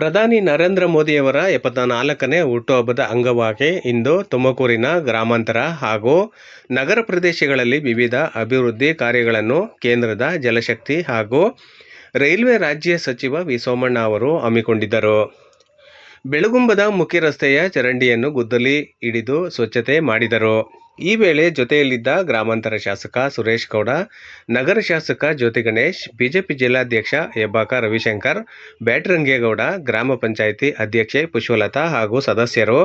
ಪ್ರಧಾನಿ ನರೇಂದ್ರ ಮೋದಿಯವರ ಎಪ್ಪತ್ತ ನಾಲ್ಕನೇ ಹುಟ್ಟುಹಬ್ಬದ ಅಂಗವಾಗಿ ಇಂದು ತುಮಕೂರಿನ ಗ್ರಾಮಾಂತರ ಹಾಗೂ ನಗರ ಪ್ರದೇಶಗಳಲ್ಲಿ ವಿವಿಧ ಅಭಿವೃದ್ಧಿ ಕಾರ್ಯಗಳನ್ನು ಕೇಂದ್ರದ ಜಲಶಕ್ತಿ ಹಾಗೂ ರೈಲ್ವೆ ರಾಜ್ಯ ಸಚಿವ ವಿ ಸೋಮಣ್ಣ ಅವರು ಹಮ್ಮಿಕೊಂಡಿದ್ದರು. ಬೆಳಗುಂಬದ ಮುಖ್ಯ ರಸ್ತೆಯ ಚರಂಡಿಯನ್ನು ಗುದ್ದಲಿ ಹಿಡಿದು ಸ್ವಚ್ಛತೆ ಮಾಡಿದರು. ಈ ವೇಳೆ ಜೊತೆಯಲ್ಲಿದ್ದ ಗ್ರಾಮಾಂತರ ಶಾಸಕ ಸುರೇಶ್ ಗೌಡ, ನಗರ ಶಾಸಕ ಜ್ಯೋತಿ ಗಣೇಶ್, ಬಿಜೆಪಿ ಜಿಲ್ಲಾಧ್ಯಕ್ಷ ಹೆಬ್ಬಾಕ ರವಿಶಂಕರ್, ಬ್ಯಾಟರಂಗೇಗೌಡ, ಗ್ರಾಮ ಪಂಚಾಯಿತಿ ಅಧ್ಯಕ್ಷೆ ಪುಷ್ಪಲತಾ ಹಾಗೂ ಸದಸ್ಯರು.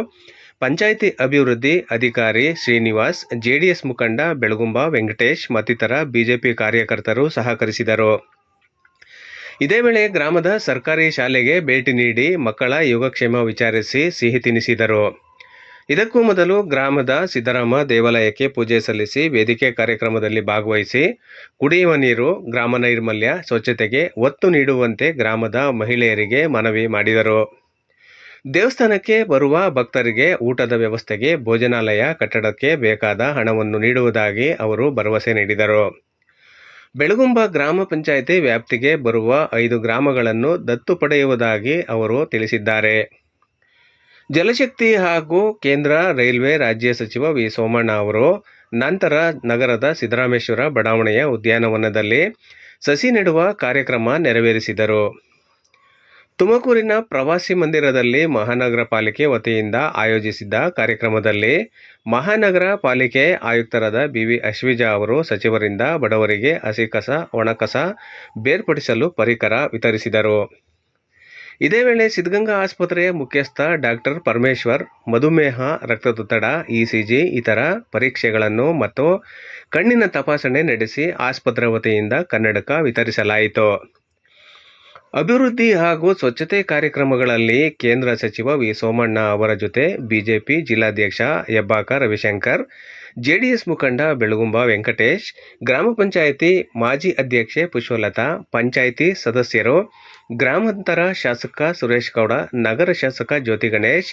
ಪಂಚಾಯಿತಿ ಅಭಿವೃದ್ಧಿ ಅಧಿಕಾರಿ ಶ್ರೀನಿವಾಸ್, ಜೆಡಿಎಸ್ ಮುಖಂಡ ಬೆಳಗುಂಬ ವೆಂಕಟೇಶ್ ಮತ್ತಿತರ ಬಿಜೆಪಿ ಕಾರ್ಯಕರ್ತರು ಸಹಕರಿಸಿದರು. ಇದೇ ವೇಳೆ ಗ್ರಾಮದ ಸರ್ಕಾರಿ ಶಾಲೆಗೆ ಭೇಟಿ ನೀಡಿ ಮಕ್ಕಳ ಯೋಗಕ್ಷೇಮ ವಿಚಾರಿಸಿ ಸಿಹಿ ತಿನ್ನಿಸಿದರು ಇದಕ್ಕೂ ಮೊದಲು ಗ್ರಾಮದ ಸಿದ್ದರಾಮ ದೇವಾಲಯಕ್ಕೆ ಪೂಜೆ ಸಲ್ಲಿಸಿ ವೇದಿಕೆ ಕಾರ್ಯಕ್ರಮದಲ್ಲಿ ಭಾಗವಹಿಸಿ ಕುಡಿಯುವ ನೀರು, ಗ್ರಾಮ ನೈರ್ಮಲ್ಯ, ಸ್ವಚ್ಛತೆಗೆ ಒತ್ತು ನೀಡುವಂತೆ ಗ್ರಾಮದ ಮಹಿಳೆಯರಿಗೆ ಮನವಿ ಮಾಡಿದರು. ದೇವಸ್ಥಾನಕ್ಕೆ ಬರುವ ಭಕ್ತರಿಗೆ ಊಟದ ವ್ಯವಸ್ಥೆಗೆ ಭೋಜನಾಲಯ ಕಟ್ಟಡಕ್ಕೆ ಬೇಕಾದ ಹಣವನ್ನು ನೀಡುವುದಾಗಿ ಅವರು ಭರವಸೆ ನೀಡಿದರು. ಬೆಳಗುಂಬ ಗ್ರಾಮ ಪಂಚಾಯಿತಿ ವ್ಯಾಪ್ತಿಗೆ ಬರುವ ಐದು ಗ್ರಾಮಗಳನ್ನು ದತ್ತು ಪಡೆಯುವುದಾಗಿ ಅವರು ತಿಳಿಸಿದ್ದಾರೆ. ಜಲಶಕ್ತಿ ಹಾಗೂ ಕೇಂದ್ರ ರೈಲ್ವೆ ರಾಜ್ಯ ಸಚಿವ ವಿ ಸೋಮಣ್ಣ ಅವರು ನಂತರ ನಗರದ ಸಿದ್ದರಾಮೇಶ್ವರ ಬಡಾವಣೆಯ ಉದ್ಯಾನವನದಲ್ಲಿ ಸಸಿ ನೆಡುವ ಕಾರ್ಯಕ್ರಮ ನೆರವೇರಿಸಿದರು. ತುಮಕೂರಿನ ಪ್ರವಾಸಿ ಮಂದಿರದಲ್ಲಿ ಮಹಾನಗರ ಪಾಲಿಕೆ ವತಿಯಿಂದ ಆಯೋಜಿಸಿದ್ದ ಕಾರ್ಯಕ್ರಮದಲ್ಲಿ ಮಹಾನಗರ ಪಾಲಿಕೆ ಆಯುಕ್ತರಾದ ಬಿ ವಿ ಅಶ್ವಿಜಾ ಅವರು ಸಚಿವರಿಂದ ಬಡವರಿಗೆ ಹಸಿ ಕಸ ಒಣಕಸ ಬೇರ್ಪಡಿಸಲು ಪರಿಕರ ವಿತರಿಸಿದರು. ಇದೇ ವೇಳೆ ಸಿದ್ಧಗಂಗಾ ಆಸ್ಪತ್ರೆಯ ಮುಖ್ಯಸ್ಥ ಡಾಕ್ಟರ್ ಪರಮೇಶ್ವರ್, ಮಧುಮೇಹ, ರಕ್ತದೊತ್ತಡ, ಇಸಿಜಿ ಇತರ ಪರೀಕ್ಷೆಗಳನ್ನು ಮತ್ತು ಕಣ್ಣಿನ ತಪಾಸಣೆ ನಡೆಸಿ ಆಸ್ಪತ್ರೆ ವತಿಯಿಂದ ಕನ್ನಡಕ ವಿತರಿಸಲಾಯಿತು. ಅಭಿವೃದ್ಧಿ ಹಾಗೂ ಸ್ವಚ್ಛತೆ ಕಾರ್ಯಕ್ರಮಗಳಲ್ಲಿ ಕೇಂದ್ರ ಸಚಿವ ವಿ. ಸೋಮಣ್ಣ ಅವರ ಜೊತೆ ಬಿಜೆಪಿ ಜಿಲ್ಲಾಧ್ಯಕ್ಷ ಹೆಬ್ಬಾಕ ರವಿಶಂಕರ್, ಜೆಡಿಎಸ್ ಮುಖಂಡ ಬೆಳಗುಂಬ ವೆಂಕಟೇಶ್, ಗ್ರಾಮ ಪಂಚಾಯಿತಿ ಮಾಜಿ ಅಧ್ಯಕ್ಷೆ ಪುಷ್ಪಲತಾ, ಪಂಚಾಯಿತಿ ಸದಸ್ಯರು ಗ್ರಾಮಾಂತರ ಶಾಸಕ ಸುರೇಶ್ ಗೌಡ, ನಗರ ಶಾಸಕ ಜ್ಯೋತಿ ಗಣೇಶ್,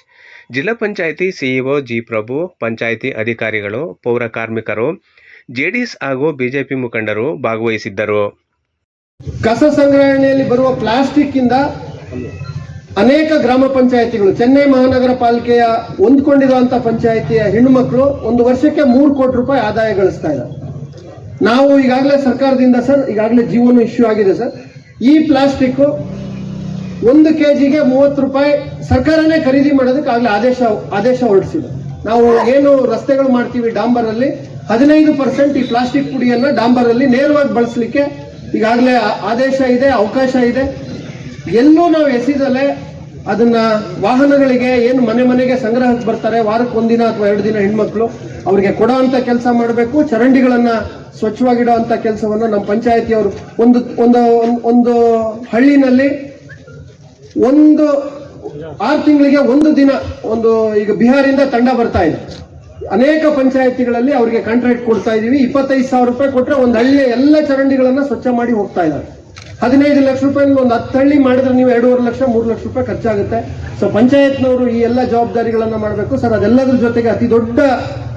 ಜಿಲ್ಲಾ ಪಂಚಾಯಿತಿ ಸಿಇಒ ಜಿ ಪ್ರಭು, ಪಂಚಾಯಿತಿ ಅಧಿಕಾರಿಗಳು, ಪೌರ ಕಾರ್ಮಿಕರು, ಜೆಡಿಎಸ್ ಹಾಗೂ ಬಿಜೆಪಿ ಮುಖಂಡರು ಭಾಗವಹಿಸಿದ್ದರು. ಕಸ ಸಂಗ್ರಹಣೆಯಲ್ಲಿ ಬರುವ ಪ್ಲಾಸ್ಟಿಕ್ ಇಂದ ಅನೇಕ ಗ್ರಾಮ ಪಂಚಾಯಿತಿಗಳು, ಚೆನ್ನೈ ಮಹಾನಗರ ಪಾಲಿಕೆಯ ಹೊಂದ್ಕೊಂಡಿರುವಂತ ಪಂಚಾಯಿತಿಯ ಹೆಣ್ಣುಮಕ್ಕಳು ಒಂದು ವರ್ಷಕ್ಕೆ ಮೂರು ಕೋಟಿ ರೂಪಾಯಿ ಆದಾಯ ಗಳಿಸ್ತಾ ಇದ್ದಾರೆ. ನಾವು ಈಗಾಗಲೇ ಸರ್ಕಾರದಿಂದ ಸರ್, ಈಗಾಗಲೇ ಜೀವನ ಇಶ್ಯೂ ಆಗಿದೆ ಸರ್. ಈ ಪ್ಲಾಸ್ಟಿಕ್ ಒಂದು ಕೆ ಜಿಗೆ ಮೂವತ್ತು ರೂಪಾಯಿ ಸರ್ಕಾರನೇ ಖರೀದಿ ಮಾಡೋದಕ್ಕೆ ಆಗಲೇ ಆದೇಶ ಆದೇಶ ಹೊರಡಿಸಿದೆ. ನಾವು ಏನು ರಸ್ತೆಗಳು ಮಾಡ್ತೀವಿ ಡಾಂಬರ್ ಅಲ್ಲಿ ಹದಿನೈದು ಪರ್ಸೆಂಟ್ ಈ ಪ್ಲಾಸ್ಟಿಕ್ ಪುಡಿಯನ್ನ ಡಾಂಬರ್ ಅಲ್ಲಿ ನೇರವಾಗಿ ಬಳಸಲಿಕ್ಕೆ ಈಗಾಗಲೇ ಆದೇಶ ಇದೆ, ಅವಕಾಶ ಇದೆ. ಎಲ್ಲೂ ನಾವು ಎಸೆದಲ್ಲೇ ಅದನ್ನ ವಾಹನಗಳಿಗೆ ಏನು ಮನೆ ಮನೆಗೆ ಸಂಗ್ರಹಕ್ಕೆ ಬರ್ತಾರೆ ವಾರಕ್ಕೆ ಒಂದಿನ ಅಥವಾ ಎರಡು ದಿನ ಹೆಣ್ಮಕ್ಳು ಅವರಿಗೆ ಕೊಡೋ ಅಂತ ಕೆಲಸ ಮಾಡಬೇಕು, ಚರಂಡಿಗಳನ್ನ ಸ್ವಚ್ಛವಾಗಿಡೋ ಅಂತ ಕೆಲಸವನ್ನು ನಮ್ಮ ಪಂಚಾಯತಿಯವರು ಒಂದು, ಒಂದು- ಒಂದು ಹಳ್ಳಿನಲ್ಲಿ ಒಂದು ಆರು ತಿಂಗಳಿಗೆ ಒಂದು ದಿನ ಒಂದು ಈಗ ಬಿಹಾರಿಂದ ತಂಡ ಬರ್ತಾ ಇದೆ. ಅನೇಕ ಪಂಚಾಯತಿಗಳಲ್ಲಿ ಅವರಿಗೆ ಕಾಂಟ್ರಾಕ್ಟ್ ಕೊಡ್ತಾ ಇದೀವಿ. ಇಪ್ಪತ್ತೈದು ಸಾವಿರ ರೂಪಾಯಿ ಕೊಟ್ಟರೆ ಒಂದು ಹಳ್ಳಿಯ ಎಲ್ಲ ಚರಂಡಿಗಳನ್ನು ಸ್ವಚ್ಛ ಮಾಡಿ ಹೋಗ್ತಾ ಇದ್ದಾರೆ. ಹದಿನೈದು ಲಕ್ಷ ರೂಪಾಯಿ ಒಂದು ಹತ್ತು ಹಳ್ಳಿ ಮಾಡಿದ್ರೆ ನೀವು ಎರಡೂವರೆ ಲಕ್ಷ, ಮೂರು ಲಕ್ಷ ರೂಪಾಯಿ ಖರ್ಚಾಗುತ್ತೆ. ಸೊ ಪಂಚಾಯತ್ನವರು ಈ ಎಲ್ಲ ಜವಾಬ್ದಾರಿಗಳನ್ನು ಮಾಡಬೇಕು. ಸರ್ ಅದೆಲ್ಲದ್ರ ಜೊತೆಗೆ ಅತಿ ದೊಡ್ಡ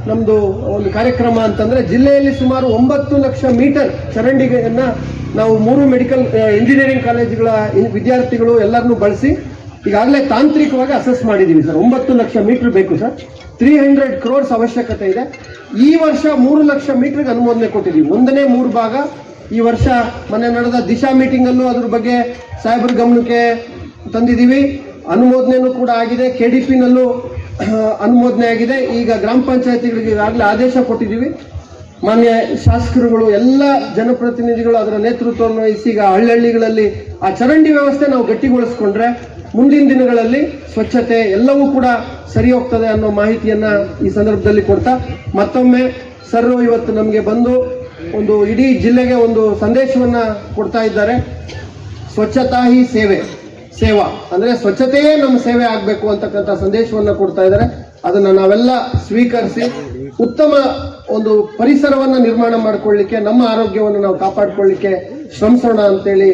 ನಮ್ದು ಒಂದು ಕಾರ್ಯಕ್ರಮ ಅಂತಂದ್ರೆ ಜಿಲ್ಲೆಯಲ್ಲಿ ಸುಮಾರು ಒಂಬತ್ತು ಲಕ್ಷ ಮೀಟರ್ ಚರಂಡಿಗೆಯನ್ನು ನಾವು ಮೂರು ಮೆಡಿಕಲ್ ಇಂಜಿನಿಯರಿಂಗ್ ಕಾಲೇಜುಗಳ ವಿದ್ಯಾರ್ಥಿಗಳು ಎಲ್ಲರನ್ನೂ ಬಳಸಿ ಈಗಾಗಲೇ ತಾಂತ್ರಿಕವಾಗಿ ಅಸೆಸ್ ಮಾಡಿದ್ದೀವಿ ಸರ್. ಒಂಬತ್ತು ಲಕ್ಷ ಮೀಟರ್ ಬೇಕು ಸರ್. ತ್ರೀ ಹಂಡ್ರೆಡ್ ಕ್ರೋರ್ಸ್ ಅವಶ್ಯಕತೆ ಇದೆ. ಈ ವರ್ಷ ಮೂರು ಲಕ್ಷ ಮೀಟ್ರಿಗೆ ಅನುಮೋದನೆ ಕೊಟ್ಟಿದ್ದೀವಿ ಒಂದನೇ ಮೂರು ಭಾಗ ಈ ವರ್ಷ ಮೊನ್ನೆ ನಡೆದ ದಿಶಾ ಮೀಟಿಂಗಲ್ಲೂ ಅದ್ರ ಬಗ್ಗೆ ಸಾಹೇಬರ ಗಮನಕ್ಕೆ ತಂದಿದ್ದೀವಿ ಅನುಮೋದನೆನೂ ಕೂಡ ಆಗಿದೆ. ಕೆ ಡಿ ಪಿನಲ್ಲೂ ಅನುಮೋದನೆ ಆಗಿದೆ. ಈಗ ಗ್ರಾಮ ಪಂಚಾಯತಿಗಳಿಗೆ ಈಗಾಗಲೇ ಆದೇಶ ಕೊಟ್ಟಿದ್ದೀವಿ. ಮಾನ್ಯ ಶಾಸಕರುಗಳು, ಎಲ್ಲ ಜನಪ್ರತಿನಿಧಿಗಳು ಅದರ ನೇತೃತ್ವವನ್ನು ವಹಿಸಿ ಈಗ ಹಳ್ಳಿಗಳಲ್ಲಿ ಆ ಚರಂಡಿ ವ್ಯವಸ್ಥೆ ನಾವು ಗಟ್ಟಿಗೊಳಿಸ್ಕೊಂಡ್ರೆ ಮುಂದಿನ ದಿನಗಳಲ್ಲಿ ಸ್ವಚ್ಛತೆ ಎಲ್ಲವೂ ಕೂಡ ಸರಿ ಹೋಗ್ತದೆ ಅನ್ನೋ ಮಾಹಿತಿಯನ್ನ ಈ ಸಂದರ್ಭದಲ್ಲಿ ಕೊಡ್ತಾ, ಮತ್ತೊಮ್ಮೆ ಸರ್ ಇವತ್ತು ನಮಗೆ ಬಂದು ಒಂದು ಇಡೀ ಜಿಲ್ಲೆಗೆ ಒಂದು ಸಂದೇಶವನ್ನ ಕೊಡ್ತಾ ಇದ್ದಾರೆ. ಸ್ವಚ್ಛತಾ ಹಿ ಸೇವೆ. ಸೇವಾ. ಅಂದ್ರೆ ಸ್ವಚ್ಛತೆಯೇ ನಮ್ಮ ಸೇವೆ ಆಗಬೇಕು ಅಂತಕ್ಕಂಥ ಸಂದೇಶವನ್ನ ಕೊಡ್ತಾ ಇದ್ದಾರೆ. ಅದನ್ನ ನಾವೆಲ್ಲ ಸ್ವೀಕರಿಸಿ ಉತ್ತಮ ಒಂದು ಪರಿಸರವನ್ನ ನಿರ್ಮಾಣ ಮಾಡ್ಕೊಳ್ಳಿಕ್ಕೆ, ನಮ್ಮ ಆರೋಗ್ಯವನ್ನು ನಾವು ಕಾಪಾಡ್ಕೊಳ್ಳಿಕ್ಕೆ ಶ್ರಮಿಸೋಣ ಅಂತೇಳಿ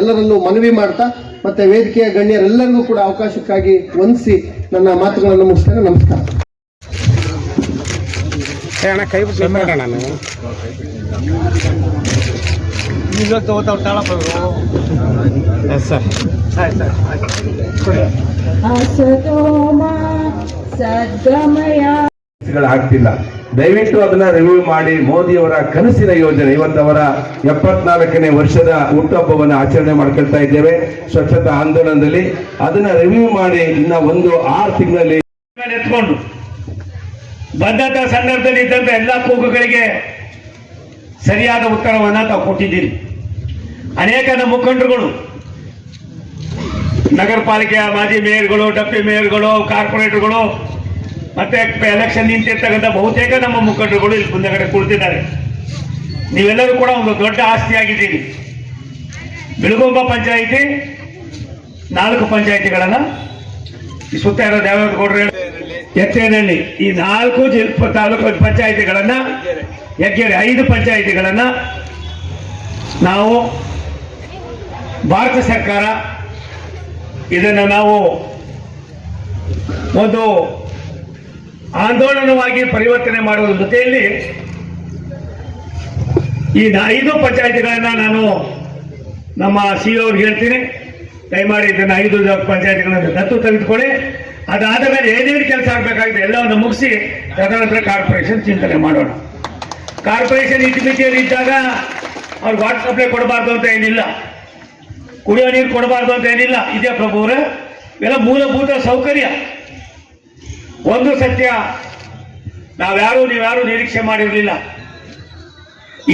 ಎಲ್ಲರಲ್ಲೂ ಮನವಿ ಮಾಡ್ತಾ, ಮತ್ತೆ ವೇದಿಕೆಯ ಗಣ್ಯರೆಲ್ಲರಿಗೂ ಕೂಡ ಅವಕಾಶಕ್ಕಾಗಿ ವಂದಿಸಿ ನನ್ನ ಮಾತುಗಳನ್ನು ಮುಗಿಸ್ತೇನೆ ನಮಸ್ಕಾರ. ಕೈ ಆಗ್ತಿಲ್ಲ. ದಯವಿಟ್ಟು ಅದನ್ನ ರಿವ್ಯೂ ಮಾಡಿ ಮೋದಿಯವರ ಕನಸಿನ ಯೋಜನೆ. ಇವತ್ತವರ ಎಪ್ಪತ್ನಾಲ್ಕನೇ ವರ್ಷದ ಹುಟ್ಟುಹಬ್ಬವನ್ನು ಆಚರಣೆ ಮಾಡ್ಕೊಳ್ತಾ ಇದ್ದೇವೆ. ಸ್ವಚ್ಛತಾ ಆಂದೋಲನದಲ್ಲಿ ಅದನ್ನ ರಿವ್ಯೂ ಮಾಡಿ ಇನ್ನ ಒಂದು ಆರು ತಿಂಗಳಲ್ಲಿ ಎತ್ಕೊಂಡು. ಬಂದಂತ ಸಂದರ್ಭದಲ್ಲಿ ಇದ್ದಂತ ಎಲ್ಲಾ ಕೂಗುಗಳಿಗೆ ಸರಿಯಾದ ಉತ್ತರವನ್ನ ತಾವು ಕೊಟ್ಟಿದ್ದೀರಿ. ಅನೇಕ ನಮ್ಮ ಮುಖಂಡರುಗಳು ನಗರ ಪಾಲಿಕೆಯ ಮಾಜಿ ಮೇಯರ್ಗಳು ಡಪ್ಪಿ ಮೇಯರ್ಗಳು, ಕಾರ್ಪೊರೇಟರ್ಗಳು, ಮತ್ತೆ ಎಲೆಕ್ಷನ್ ನಿಂತಿರ್ತಕ್ಕಂಥ ಬಹುತೇಕ ನಮ್ಮ ಮುಖಂಡರುಗಳು ಇಲ್ಲಿ ಮುಂದಗಡೆ ಕುಳಿತಿದ್ದಾರೆ. ನೀವೆಲ್ಲರೂ ಕೂಡ ಒಂದು ದೊಡ್ಡ ಆಸ್ತಿಯಾಗಿದ್ದೀರಿ. ಬಿಳುಗುಂಬ ಪಂಚಾಯಿತಿ, ನಾಲ್ಕು ಪಂಚಾಯಿತಿಗಳನ್ನ. ಸುತ್ತ ಇರೋದು ಯಾವ್ಯಾವ್ದು ಎತ್ತೇನಹಳ್ಳಿ, ಈ ನಾಲ್ಕು ಜಿಲ್ ತಾಲೂಕು ಪಂಚಾಯಿತಿಗಳನ್ನ ಹೆಗ್ಗೆರೆ ಐದು ಪಂಚಾಯಿತಿಗಳನ್ನ ನಾವು ಭಾರತ ಸರ್ಕಾರ ಇದನ್ನು ನಾವು ಒಂದು ಆಂದೋಲನವಾಗಿ ಪರಿವರ್ತನೆ ಮಾಡುವ ಜೊತೆಯಲ್ಲಿ ಈ ಐದು ಪಂಚಾಯಿತಿಗಳನ್ನು ನಾನು ನಮ್ಮ ಸಿ ಅವ್ರಿಗೆ ಹೇಳ್ತೀನಿ. ದಯಮಾಡಿ ಇದನ್ನು ಐದು ಪಂಚಾಯತ್ಗಳನ್ನು ದತ್ತು ತೆಗೆದುಕೊಳ್ಳಿ. ಅದಾದ ಮೇಲೆ ಏನೇನು ಕೆಲಸ ಆಗಬೇಕಾಗಿದೆ ಎಲ್ಲವನ್ನು ಮುಗಿಸಿ ತದನಂತರ ಕಾರ್ಪೊರೇಷನ್ ಚಿಂತನೆ ಮಾಡೋಣ. ಕಾರ್ಪೊರೇಷನ್ ಇತಿಮಿತಿಯಲ್ಲಿ ಇದ್ದಾಗ ಅವ್ರಿಗೆ ವಾಟರ್ ಸಪ್ಲೈ ಕೊಡಬಾರ್ದು ಅಂತ ಏನಿಲ್ಲ. ಕುಡಿಯೋ ನೀರು ಕೊಡಬಾರ್ದು ಅಂತ ಏನಿಲ್ಲ. ಇದೆಯಾ ಪ್ರಭು ಅವರೇ? ಇವೆಲ್ಲ ಮೂಲಭೂತ ಸೌಕರ್ಯ. ಒಂದು ಸತ್ಯ, ನಾವ್ಯಾರು, ನೀವ್ಯಾರು ನಿರೀಕ್ಷೆ ಮಾಡಿರಲಿಲ್ಲ.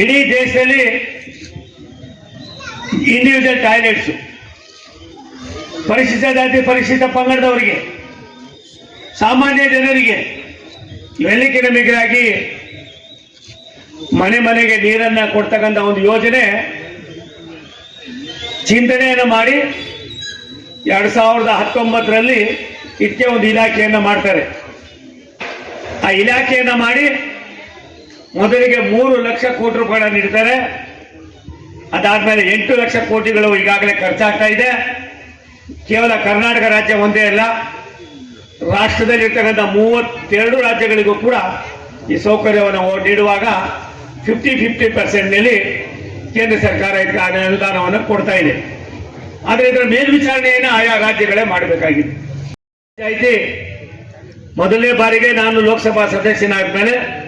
ಇಡೀ ದೇಶದಲ್ಲಿ ಇಂಡಿವಿಜುವಲ್ ಟಾಯ್ಲೆಟ್ಸ್ ಪರಿಶಿಷ್ಟ ಜಾತಿ, ಪರಿಶಿಷ್ಟ ಪಂಗಡದವರಿಗೆ, ಸಾಮಾನ್ಯ ಜನರಿಗೆ, ಇವೆಲ್ಲಕ್ಕೆ ಮಿಗಿಲಾಗಿ ಮನೆ ಮನೆಗೆ ನೀರನ್ನು ಕೊಡ್ತಕ್ಕಂಥ ಒಂದು ಯೋಜನೆ ಚಿಂತನೆಯನ್ನು ಮಾಡಿ ಎರಡು ಸಾವಿರದ ಹತ್ತೊಂಬತ್ತರಲ್ಲಿ ಇದಕ್ಕೆ ಒಂದು ಇಲಾಖೆಯನ್ನು ಮಾಡ್ತಾರೆ. ಆ ಇಲಾಖೆಯನ್ನು ಮಾಡಿ ಮೊದಲಿಗೆ ಮೂರು ಲಕ್ಷ ಕೋಟಿ ರೂಪಾಯಿಗಳನ್ನು ನೀಡ್ತಾರೆ. ಅದಾದ್ಮೇಲೆ ಎಂಟು ಲಕ್ಷ ಕೋಟಿಗಳು ಈಗಾಗಲೇ ಖರ್ಚಾಗ್ತಾ ಇದೆ. ಕೇವಲ ಕರ್ನಾಟಕ ರಾಜ್ಯ ಒಂದೇ ಅಲ್ಲ, ರಾಷ್ಟ್ರದಲ್ಲಿರ್ತಕ್ಕಂಥ ಮೂವತ್ತೆರಡು ರಾಜ್ಯಗಳಿಗೂ ಕೂಡ ಈ ಸೌಕರ್ಯವನ್ನು ನೀಡುವಾಗ ಫಿಫ್ಟಿ ಫಿಫ್ಟಿ ಪರ್ಸೆಂಟ್ನಲ್ಲಿ ಕೇಂದ್ರ ಸರ್ಕಾರ ಇದಕ್ಕೆ ಅನು- ಅನುದಾನವನ್ನು ಕೊಡ್ತಾ ಇದೆ. ಆದರೆ ಇದರ ಮೇಲ್ವಿಚಾರಣೆಯನ್ನು ಆಯಾ ರಾಜ್ಯಗಳೇ ಮಾಡಬೇಕಾಗಿದೆ. ಪಂಚಾಯಿತಿ ಮೊದಲನೇ ಬಾರಿಗೆ ನಾನು ಲೋಕಸಭಾ ಸದಸ್ಯನಾದ ಮೇಲೆ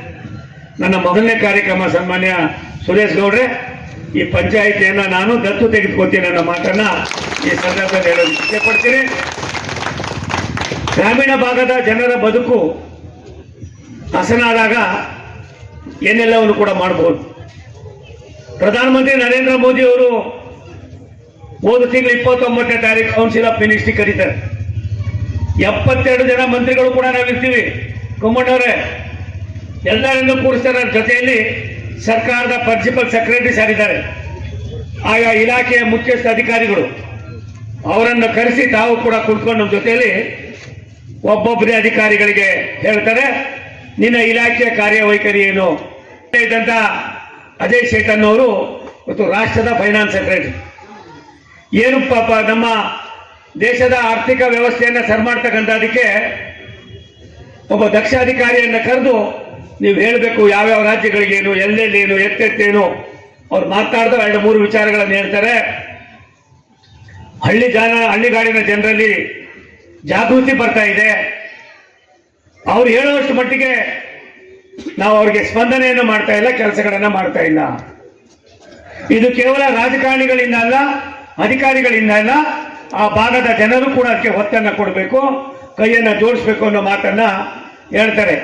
ನನ್ನ ಮೊದಲನೇ ಕಾರ್ಯಕ್ರಮ ಸನ್ಮಾನ್ಯ ಸುರೇಶ್ ಗೌಡ್ರೆ, ಈ ಪಂಚಾಯಿತಿಯನ್ನ ನಾನು ದತ್ತು ತೆಗೆದುಕೊಳ್ತೀನಿ ಅನ್ನೋ ಮಾತನ್ನ ಈ ಸಂದರ್ಭದಲ್ಲಿ ಹೇಳಲು ಇಷ್ಟಪಡ್ತೀನಿ. ಗ್ರಾಮೀಣ ಭಾಗದ ಜನರ ಬದುಕು ಹಸನಾದಾಗ ಏನೆಲ್ಲವನ್ನು ಕೂಡ ಮಾಡಬಹುದು ಪ್ರಧಾನಮಂತ್ರಿ ನರೇಂದ್ರ ಮೋದಿ ಅವರು ಹೋದ ತಿಂಗಳು ಇಪ್ಪತ್ತೊಂಬತ್ತನೇ ತಾರೀಕು ಕೌನ್ಸಿಲ್ ಆಫ್ ಮಿನಿಸ್ಟ್ರಿ ಕರೀತಾರೆ. ಎಪ್ಪತ್ತೆರಡು ಜನ ಮಂತ್ರಿಗಳು ಕೂಡ ನಾವಿರ್ತೀವಿ. ಕುಮ್ಮಣ್ಣವರೇ, ಎಲ್ಲರನ್ನೂ ಕೂರಿಸ್ತಾರೆ ಜೊತೆಯಲ್ಲಿ ಸರ್ಕಾರದ ಪ್ರಿನ್ಸಿಪಲ್ ಸೆಕ್ರೆಟರಿ ಸಾರಿದ್ದಾರೆ ಆಯಾ ಇಲಾಖೆಯ ಮುಖ್ಯಸ್ಥ ಅಧಿಕಾರಿಗಳು. ಅವರನ್ನು ಕರೆಸಿ ತಾವು ಕೂಡ ಕುಳ್ಕೊಂಡು ನಮ್ಮ ಜೊತೆಯಲ್ಲಿ ಒಬ್ಬೊಬ್ಬರೇ ಅಧಿಕಾರಿಗಳಿಗೆ ಹೇಳ್ತಾರೆ, ನಿನ್ನ ಇಲಾಖೆಯ ಕಾರ್ಯವೈಖರಿ ಏನು ಇದ್ದಂತ ಅಜಯ್ ಶೇಖನ್ ಅವರು ಮತ್ತು ರಾಷ್ಟ್ರದ ಫೈನಾನ್ಸ್ ಸೆಕ್ರೆಟರಿ. ಏನು ಪಾಪ ನಮ್ಮ ದೇಶದ ಆರ್ಥಿಕ ವ್ಯವಸ್ಥೆಯನ್ನು ಸರಿ ಮಾಡ್ತಕ್ಕಂಥದಕ್ಕೆ ಒಬ್ಬ ದಕ್ಷ ಅಧಿಕಾರಿಯನ್ನ ಕರೆದು ನೀವು ಹೇಳಬೇಕು ಯಾವ್ಯಾವ ರಾಜ್ಯಗಳಿಗೇನು, ಎಲ್ಲೆಲ್ಲೇನು, ಎತ್ತೆತ್ತೇನು. ಅವ್ರು ಮಾತಾಡ್ದ ಎರಡು ಮೂರು ವಿಚಾರಗಳನ್ನು ಹೇಳ್ತಾರೆ. ಹಳ್ಳಿ ಜನ, ಹಳ್ಳಿಗಾಡಿನ ಜನರಲ್ಲಿ ಜಾಗೃತಿ ಬರ್ತಾ ಇದೆ. ಅವ್ರು ಹೇಳುವಷ್ಟು ಮಟ್ಟಿಗೆ ನಾವು ಅವ್ರಿಗೆ ಸ್ಪಂದನೆಯನ್ನು ಮಾಡ್ತಾ ಇಲ್ಲ, ಕೆಲಸಗಳನ್ನ ಮಾಡ್ತಾ ಇಲ್ಲ. ಇದು ಕೇವಲ ರಾಜಕಾರಣಿಗಳಿಂದ ಅಲ್ಲ, ಅಧಿಕಾರಿಗಳಿಂದ ಅಲ್ಲ, ಆ ಭಾಗದ ಜನರು ಕೂಡ ಅದಕ್ಕೆ ಒತ್ತನ್ನ ಕೊಡಬೇಕು, ಕೈಯನ್ನ ಜೋಡಿಸ್ಬೇಕು ಅನ್ನೋ ಮಾತನ್ನ ಹೇಳ್ತಾರೆ.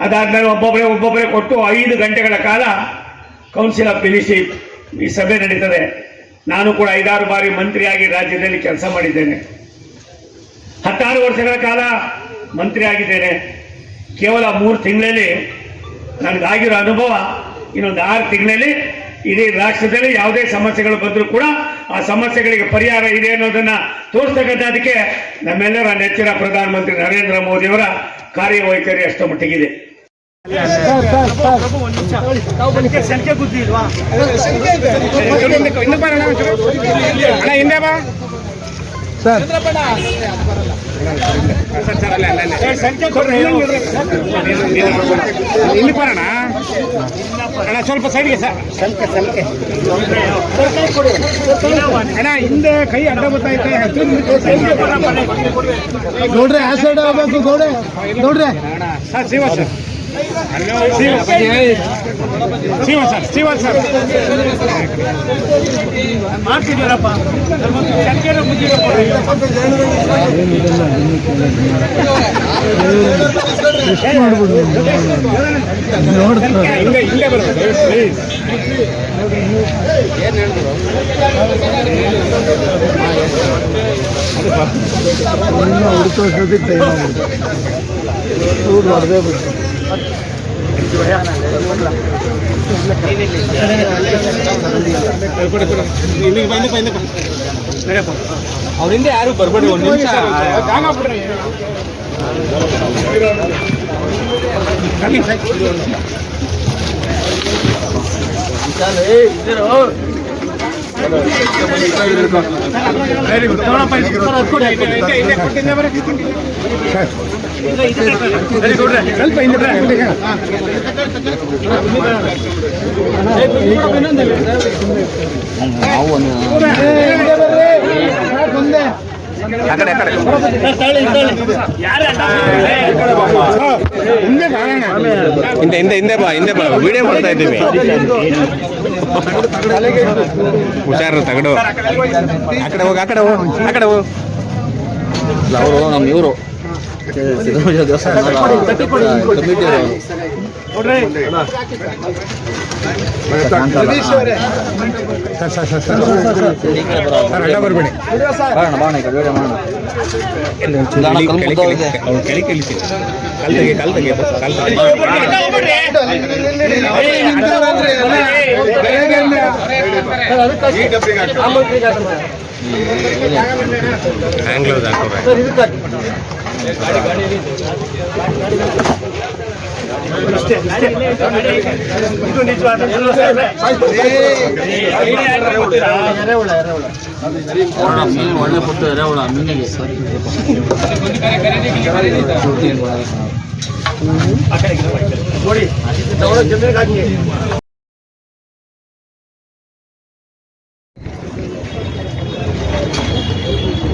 ಅದಾದ್ಮೇಲೆ ಒಬ್ಬೊಬ್ಬರೇ ಒಬ್ಬೊಬ್ಬರೇ ಕೊಟ್ಟು ಐದು ಗಂಟೆಗಳ ಕಾಲ ಕೌನ್ಸಿಲ್ ಆಫ್ ಮಿನಿಸ್ಟ್ರಿ ಈ ಸಭೆ ನಡೀತದೆ. ನಾನು ಕೂಡ ಐದಾರು ಬಾರಿ ಮಂತ್ರಿಯಾಗಿ ರಾಜ್ಯದಲ್ಲಿ ಕೆಲಸ ಮಾಡಿದ್ದೇನೆ. ಹತ್ತಾರು ವರ್ಷಗಳ ಕಾಲ ಮಂತ್ರಿ ಆಗಿದ್ದೇನೆ ಕೇವಲ ಮೂರು ತಿಂಗಳಲ್ಲಿ ನನಗಾಗಿರೋ ಅನುಭವ ಇನ್ನೊಂದು ಆರು ತಿಂಗಳಲ್ಲಿ ಇಡೀ ರಾಷ್ಟ್ರದಲ್ಲಿ ಯಾವುದೇ ಸಮಸ್ಯೆಗಳು ಬಂದರೂ ಕೂಡ ಆ ಸಮಸ್ಯೆಗಳಿಗೆ ಪರಿಹಾರ ಇದೆ ಅನ್ನೋದನ್ನ ತೋರಿಸ್ತಕ್ಕಂಥದಕ್ಕೆ ನಮ್ಮೆಲ್ಲರ ನೆಚ್ಚಿನ ಪ್ರಧಾನಮಂತ್ರಿ ನರೇಂದ್ರ ಮೋದಿಯವರ ಕಾರ್ಯವೈಖರಿ ಅಷ್ಟು ಮಟ್ಟಿಗಿದೆ. ಸಂಖ್ಯೆ ಕೊಡ್ರಿ ಇಲ್ಲಿ ಬರೋಣ? ಅಣ್ಣ ಸ್ವಲ್ಪ ಸೈಡ್ಗೆ ಸರ್ ಸಂಖ್ಯೆ ಸಂಖ್ಯೆ ಅಣ್ಣ ಹಿಂದೆ ಕೈ ಅಡ್ಡ ಬರ್ತೈತೆ ನೋಡ್ರಿ ಆ ಸೈಡ್ ಹೋಗ್ಬೇಕು ಗೌಡ್ರೆ. ನೋಡ್ರಿ. Sir Shiva sir. Shiva sir Shiva sir ಮಾಡ್ತಿದ್ದೀರಪ್ಪ. ಸಂಖ್ಯೆನ ಹಿಂಗೆ ಹಿಂಗೆ ಬರ್ತದೆ ಪ್ಲೀಸ್ ಇಲ್ಲಿಗೆ ಟೂರ್ ಬಂದು ಅವರಿಂದ ಯಾರು ಬರ್ಬೇಡಿ ಒಂದು ನಿಮಿಷ. ಜಾಗ ಬಿಡ್ರಿ ವೆರಿ ಗುಡ್ ನೋಡಪ್ಪ ಹಿಂದೆ ಹಿಂದೆ ಕೊಡ್ತೀನಿ ಬರೀ ವೆರಿ ಗುಡ್ ಸ್ವಲ್ಪ ಹಿಂದೆ ಬರ್ರಿ. ಹಿಂದೆ ಬಾರಣ್ಣ. ಹಿಂದೆ ಹಿಂದೆ ಹಿಂದೆ ಬಾ ಹಿಂದೆ ಹುಷಾರು ತಗಡು. ಆ ಕಡೆ ಹೋಗಿ ಆ ಕಡೆ ಹೋಗು ಆ ಕಡೆ ಹೋಗು. ಅವರು ನಮ್ಮ ಇವರು. ಸಿದ್ದರಾಮಯ್ಯ ದೇವಸ್ಥಾನ ಕಮಿಟಿ ಅವರು. ಬರಬೇಡಿ. ಬಾಣ ಬಾಣ ಈಗ ಬೇಡ ಮಾಡೋಣ ಕಾಲ್ ತೆಗಿ ಕಾಲ್ ತೆಗಿ ಕಾಲ್ ತೆಗಿ. ಆಂಗ್ಲೋದ್ ಹಾಕೋರೆ ಇದು ನಿಜವಾದ ಒಳ್ಳೆ ಫುಡ್ ಎರೆಹುಳ ಮೀನಿಗೆ ನೋಡಿ ಜಮೀನಿಗೆ ಹಾಕಿ. Thank you.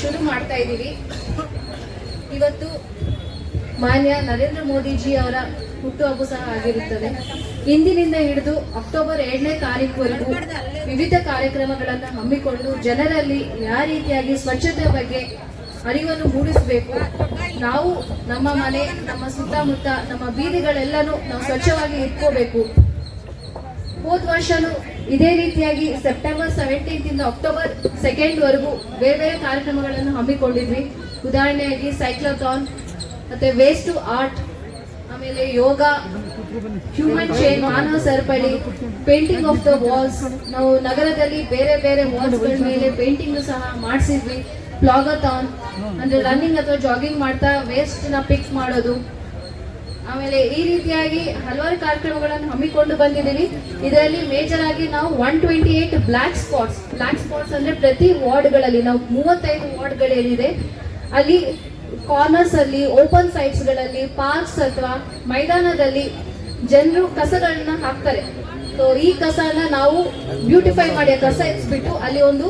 ಶುರು ಮಾಡ್ತಾ ಇದ್ದೀವಿ. ಇವತ್ತು ಮಾನ್ಯ ನರೇಂದ್ರ ಮೋದಿಜಿ ಅವರ ಹುಟ್ಟುಹಬ್ಬ ಸಹ ಆಗಿರುತ್ತದೆ. ಇಂದಿನಿಂದ ಹಿಡಿದು ಅಕ್ಟೋಬರ್ ಏಳನೇ ತಾರೀಕುವರೆಗೂ ವಿವಿಧ ಕಾರ್ಯಕ್ರಮಗಳನ್ನು ಹಮ್ಮಿಕೊಂಡು ಜನರಲ್ಲಿ ಯಾವ ರೀತಿಯಾಗಿ ಸ್ವಚ್ಛತೆ ಬಗ್ಗೆ ಅರಿವನ್ನು ಮೂಡಿಸಬೇಕು, ನಾವು ನಮ್ಮ ಮನೆ, ನಮ್ಮ ಸುತ್ತಮುತ್ತ, ನಮ್ಮ ಬೀದಿಗಳೆಲ್ಲನೂ ನಾವು ಸ್ವಚ್ಛವಾಗಿ ಇಟ್ಕೋಬೇಕು. ಹೋದ ವರ್ಷನೂ ಇದೇ ರೀತಿಯಾಗಿ ಸೆಪ್ಟೆಂಬರ್ ಸೆವೆಂಟೀನ್ತ್ ಇಂದ ಅಕ್ಟೋಬರ್ ಸೆಕೆಂಡ್ ವರೆಗೂ ಬೇರೆ ಬೇರೆ ಕಾರ್ಯಕ್ರಮಗಳನ್ನು ಹಮ್ಮಿಕೊಂಡಿದ್ವಿ. ಉದಾಹರಣೆಯಾಗಿ ಸೈಕ್ಲೋಥಾನ್ ಮತ್ತೆ ವೇಸ್ಟ್ ಟು ಆರ್ಟ್ ಆಮೇಲೆ ಯೋಗ ಹ್ಯೂಮನ್ ಚೈನ್ ಮಾನವ ಸರಪಳಿ ಪೇಂಟಿಂಗ್ ಆಫ್ ದ ವಾಲ್ಸ್ ನಾವು ನಗರದಲ್ಲಿ ಬೇರೆ ಬೇರೆ ವಾಲ್ಸ್ಗಳ ಮೇಲೆ ಪೇಂಟಿಂಗ್ ಸಹ ಮಾಡಿಸಿದ್ವಿ. ಪ್ಲಾಗಥಾನ್ ಅಂದ್ರೆ ರನ್ನಿಂಗ್ ಅಥವಾ ಜಾಗಿಂಗ್ ಮಾಡ್ತಾ ವೇಸ್ಟ್ನ ಪಿಕ್ ಮಾಡೋದು. ಆಮೇಲೆ ಈ ರೀತಿಯಾಗಿ ಹಲವಾರು ಕಾರ್ಯಕ್ರಮಗಳನ್ನು ಹಮ್ಮಿಕೊಂಡು ಬಂದಿದ್ದೀವಿ. ಇದರಲ್ಲಿ ಮೇಜರ್ ಆಗಿ ನಾವು one twenty eight black spots black spots ಅಂದ್ರೆ ಪ್ರತಿ ವಾರ್ಡ್ಗಳಲ್ಲಿ, ನಾವು ಮೂವತ್ತೈದು ವಾರ್ಡ್ಗಳೇನಿದೆ, ಅಲ್ಲಿ ಕಾರ್ನರ್ಸ್ ಅಲ್ಲಿ ಓಪನ್ ಸೈಟ್ಸ್ಗಳಲ್ಲಿ ಪಾರ್ಕ್ಸ್ ಅಥವಾ ಮೈದಾನದಲ್ಲಿ ಜನರು ಕಸಗಳನ್ನ ಹಾಕ್ತಾರೆ. ಸೊ ಈ ಕಸನ ನಾವು ಬ್ಯೂಟಿಫೈ ಮಾಡಿ ಕಸ ಎತ್ಸ್ಬಿಟ್ಟು ಅಲ್ಲಿ ಒಂದು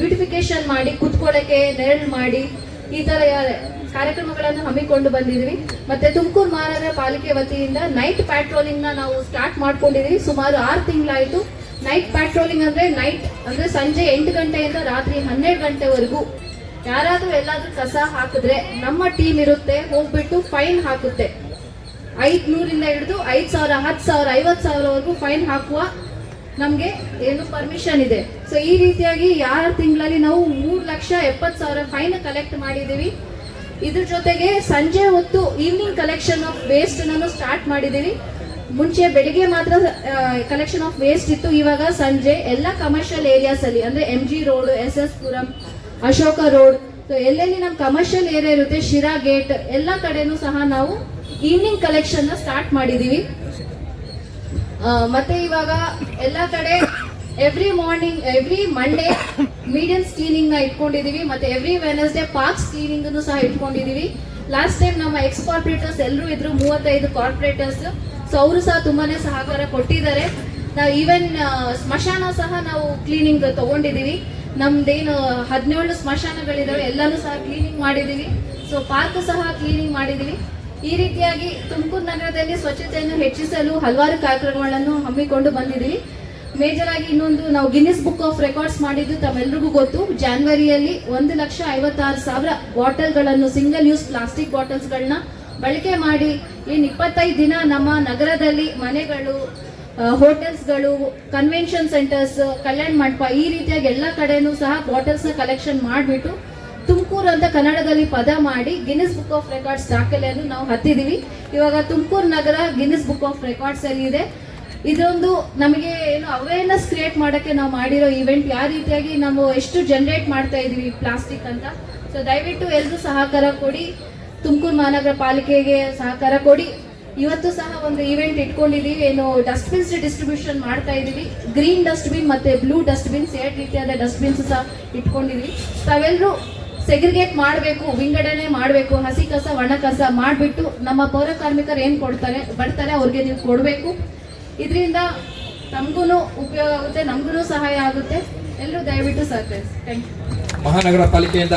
ಬ್ಯೂಟಿಫಿಕೇಶನ್ ಮಾಡಿ ಕುತ್ಕೊಳ್ಳಕ್ಕೆ ನೆರಳು ಮಾಡಿ ಈ ತರ ಕಾರ್ಯಕ್ರಮಗಳನ್ನು ಹಮ್ಮಿಕೊಂಡು ಬಂದಿದ್ವಿ. ಮತ್ತೆ ತುಮಕೂರು ಮಹಾನಗರ ಪಾಲಿಕೆ ವತಿಯಿಂದ ನೈಟ್ ಪ್ಯಾಟ್ರೋಲಿಂಗ್ನ ನಾವು ಸ್ಟಾರ್ಟ್ ಮಾಡ್ಕೊಂಡಿದೀವಿ. ಸುಮಾರು ಆರು ತಿಂಗಳಾಯ್ತು. ನೈಟ್ ಪ್ಯಾಟ್ರೋಲಿಂಗ್ ಅಂದ್ರೆ ನೈಟ್ ಅಂದ್ರೆ ಸಂಜೆ ಎಂಟು ಗಂಟೆಯಿಂದ ರಾತ್ರಿ ಹನ್ನೆರಡು ಗಂಟೆವರೆಗೂ. ಯಾರಾದ್ರೂ ಎಲ್ಲಾದ್ರೂ ಕಸ ಹಾಕಿದ್ರೆ ನಮ್ಮ ಟೀಮ್ ಇರುತ್ತೆ. ಹೋಗ್ಬಿಟ್ಟು ಫೈನ್ ಹಾಕುತ್ತೆ. ಐದ್ನೂರಿಂದ ಹಿಡಿದು ಐದ್ ಸಾವಿರ, ಹತ್ತು ಸಾವಿರ, ಐವತ್ತು ಸಾವಿರವರೆಗೂ ಫೈನ್ ಹಾಕುವ ನಮಗೆ ಏನು ಪರ್ಮಿಷನ್ ಇದೆ. ಸೊ ಈ ರೀತಿಯಾಗಿ ಯಾರು ತಿಂಗಳಲ್ಲಿ ನಾವು ಮೂರು ಲಕ್ಷ ಎಪ್ಪತ್ತು ಸಾವಿರ ಫೈನ್ ಕಲೆಕ್ಟ್ ಮಾಡಿದ್ದೀವಿ ಇದ್ರ ಜೊತೆಗೆ ಸಂಜೆ ಹೊತ್ತು ಈವ್ನಿಂಗ್ ಕಲೆಕ್ಷನ್ ಆಫ್ ವೇಸ್ಟ್ ನಾನು ಸ್ಟಾರ್ಟ್ ಮಾಡಿದ್ದೀವಿ ಮುಂಚೆ ಬೆಳಿಗ್ಗೆ ಮಾತ್ರ ಕಲೆಕ್ಷನ್ ಆಫ್ ವೇಸ್ಟ್ ಇತ್ತು. ಇವಾಗ ಸಂಜೆ ಎಲ್ಲ ಕಮರ್ಷಿಯಲ್ ಏರಿಯಾಸ್ ಅಲ್ಲಿ ಅಂದ್ರೆ M G road S S Puram Ashoka road so ಎಲ್ಲೆಲ್ಲಿ ನಮ್ಮ ಕಮರ್ಷಿಯಲ್ ಏರಿಯಾ ಇರುತ್ತೆ ಶಿರಾ ಗೇಟ್ ಎಲ್ಲ ಕಡೆನೂ ಸಹ ನಾವು ಈವ್ನಿಂಗ್ ಕಲೆಕ್ಷನ್ ಸ್ಟಾರ್ಟ್ ಮಾಡಿದೀವಿ. ಆ, ಮತ್ತೆ ಇವಾಗ ಎಲ್ಲ ಕಡೆ every morning every Monday medians ಕ್ಲೀನಿಂಗ್ನ ಇಟ್ಕೊಂಡಿದೀವಿ, ಮತ್ತೆ ಎವ್ರಿ ವೆನಸ್ಡೇ ಪಾರ್ಕ್ಸ್ ಕ್ಲೀನಿಂಗ್ ಸಹ ಇಟ್ಕೊಂಡಿದೀವಿ. ಲಾಸ್ಟ್ ಟೈಮ್ ನಮ್ಮ ಎಕ್ಸ್ ಕಾರ್ಪೊರೇಟರ್ಸ್ ಎಲ್ಲರೂ ಇದ್ರು, ಮೂವತ್ತೈದು ಕಾರ್ಪೊರೇಟರ್ಸ್ ಸೊ ಅವರು ಸಹ ತುಂಬಾನೇ ಸಹಕಾರ ಕೊಟ್ಟಿದ್ದಾರೆ. ನಾವು ಈವನ್ ಸ್ಮಶಾನ ಸಹ ನಾವು ಕ್ಲೀನಿಂಗ್ ತಗೊಂಡಿದೀವಿ. ನಮ್ದೇನು ಹದಿನೇಳು ಸ್ಮಶಾನಗಳಿದಾವೆ, ಎಲ್ಲಾನು ಸಹ ಕ್ಲೀನಿಂಗ್ ಮಾಡಿದೀವಿ. ಸೊ ಪಾರ್ಕ್ ಸಹ ಕ್ಲೀನಿಂಗ್ ಮಾಡಿದೀವಿ. ಈ ರೀತಿಯಾಗಿ ತುಮಕೂರು ನಗರದಲ್ಲಿ ಸ್ವಚ್ಛತೆಯನ್ನು ಹೆಚ್ಚಿಸಲು ಹಲವಾರು ಕಾರ್ಯಕ್ರಮಗಳನ್ನು ಹಮ್ಮಿಕೊಂಡು ಬಂದಿದ್ದೀವಿ ಮೇಜರ್ ಆಗಿ ಇನ್ನೊಂದು ನಾವು ಗಿನ್ನಿಸ್ ಬುಕ್ ಆಫ್ ರೆಕಾರ್ಡ್ಸ್ ಮಾಡಿದ್ದು ತಮ್ಮೆಲ್ರಿಗೂ ಗೊತ್ತು. ಜಾನ್ವರಿಯಲ್ಲಿ ಒಂದು ಲಕ್ಷ ಐವತ್ತಾರು ಸಾವಿರ ಬಾಟಲ್ಗಳನ್ನು ಸಿಂಗಲ್ ಯೂಸ್ ಪ್ಲಾಸ್ಟಿಕ್ ಬಾಟಲ್ಸ್ಗಳನ್ನ ಬಳಕೆ ಮಾಡಿ ಇನ್ನು ಇಪ್ಪತ್ತೈದು ದಿನ ನಮ್ಮ ನಗರದಲ್ಲಿ ಮನೆಗಳು ಹೋಟೆಲ್ಸ್ಗಳು ಕನ್ವೆನ್ಷನ್ ಸೆಂಟರ್ಸ್ ಕಲ್ಯಾಣ ಮಂಟಪ ಈ ರೀತಿಯಾಗಿ ಎಲ್ಲ ಕಡೆನೂ ಸಹ ಬಾಟಲ್ಸ್ನ ಕಲೆಕ್ಷನ್ ಮಾಡಿಬಿಟ್ಟು ತುಮಕೂರು ಅಂತ ಕನ್ನಡದಲ್ಲಿ ಪದ ಮಾಡಿ ಗಿನ್ನಿಸ್ ಬುಕ್ ಆಫ್ ರೆಕಾರ್ಡ್ಸ್ ದಾಖಲೆಯನ್ನು ನಾವು ಹತ್ತಿದೀವಿ. ಇವಾಗ ತುಮಕೂರು ನಗರ ಗಿನ್ನಿಸ್ ಬುಕ್ ಆಫ್ ರೆಕಾರ್ಡ್ಸ್ ಅಲ್ಲಿ ಇದೆ. ಇದೊಂದು ನಮಗೆ ಏನು ಅವೇರ್ನೆಸ್ ಕ್ರಿಯೇಟ್ ಮಾಡೋಕ್ಕೆ ನಾವು ಮಾಡಿರೋ ಇವೆಂಟ್ ಯಾವ ರೀತಿಯಾಗಿ ನಾವು ಎಷ್ಟು ಜನರೇಟ್ ಮಾಡ್ತಾ ಇದ್ದೀವಿ ಪ್ಲಾಸ್ಟಿಕ್ ಅಂತ. ಸೊ ದಯವಿಟ್ಟು ಎಲ್ಲರೂ ಸಹಕಾರ ಕೊಡಿ. ತುಮಕೂರು ಮಹಾನಗರ ಪಾಲಿಕೆಗೆ ಸಹಕಾರ ಕೊಡಿ. ಇವತ್ತು ಸಹ ಒಂದು ಇವೆಂಟ್ ಇಟ್ಕೊಂಡಿದೀವಿ. ಏನು ಡಸ್ಟ್ಬಿನ್ಸ್ ಡಿಸ್ಟ್ರಿಬ್ಯೂಷನ್ ಮಾಡ್ತಾ ಇದ್ದೀವಿ ಗ್ರೀನ್ ಡಸ್ಟ್ಬಿನ್ ಮತ್ತೆ ಬ್ಲೂ ಡಸ್ಟ್ಬಿನ್ಸ್ ಎರಡು ರೀತಿಯಾದ ಡಸ್ಟ್ಬಿನ್ಸ್ ಸಹ ಇಟ್ಕೊಂಡಿದೀವಿ. ತಾವೆಲ್ಲರೂ ಸೆಗ್ರಿಗೇಟ್ ಮಾಡಬೇಕು, ವಿಂಗಡಣೆ ಮಾಡಬೇಕು, ಹಸಿ ಕಸ, ಒಣ ಕಸ ಮಾಡಿಬಿಟ್ಟು ನಮ್ಮ ಪೌರ ಕಾರ್ಮಿಕರು ಏನು ಕೊಡ್ತಾರೆ? ಬರ್ತಾರೆ, ಅವ್ರಿಗೆ ನೀವು ಕೊಡಬೇಕು. ಇದರಿಂದ ನಮಗೂ ಉಪಯೋಗ ಆಗುತ್ತೆ ನಮಗೂ ಸಹಾಯ ಆಗುತ್ತೆ. ಎಲ್ಲರೂ ದಯವಿಟ್ಟು ಸಹಕರಿಸಿ. ಥ್ಯಾಂಕ್ ಯು ಮಹಾನಗರ ಪಾಲಿಕೆಯಿಂದ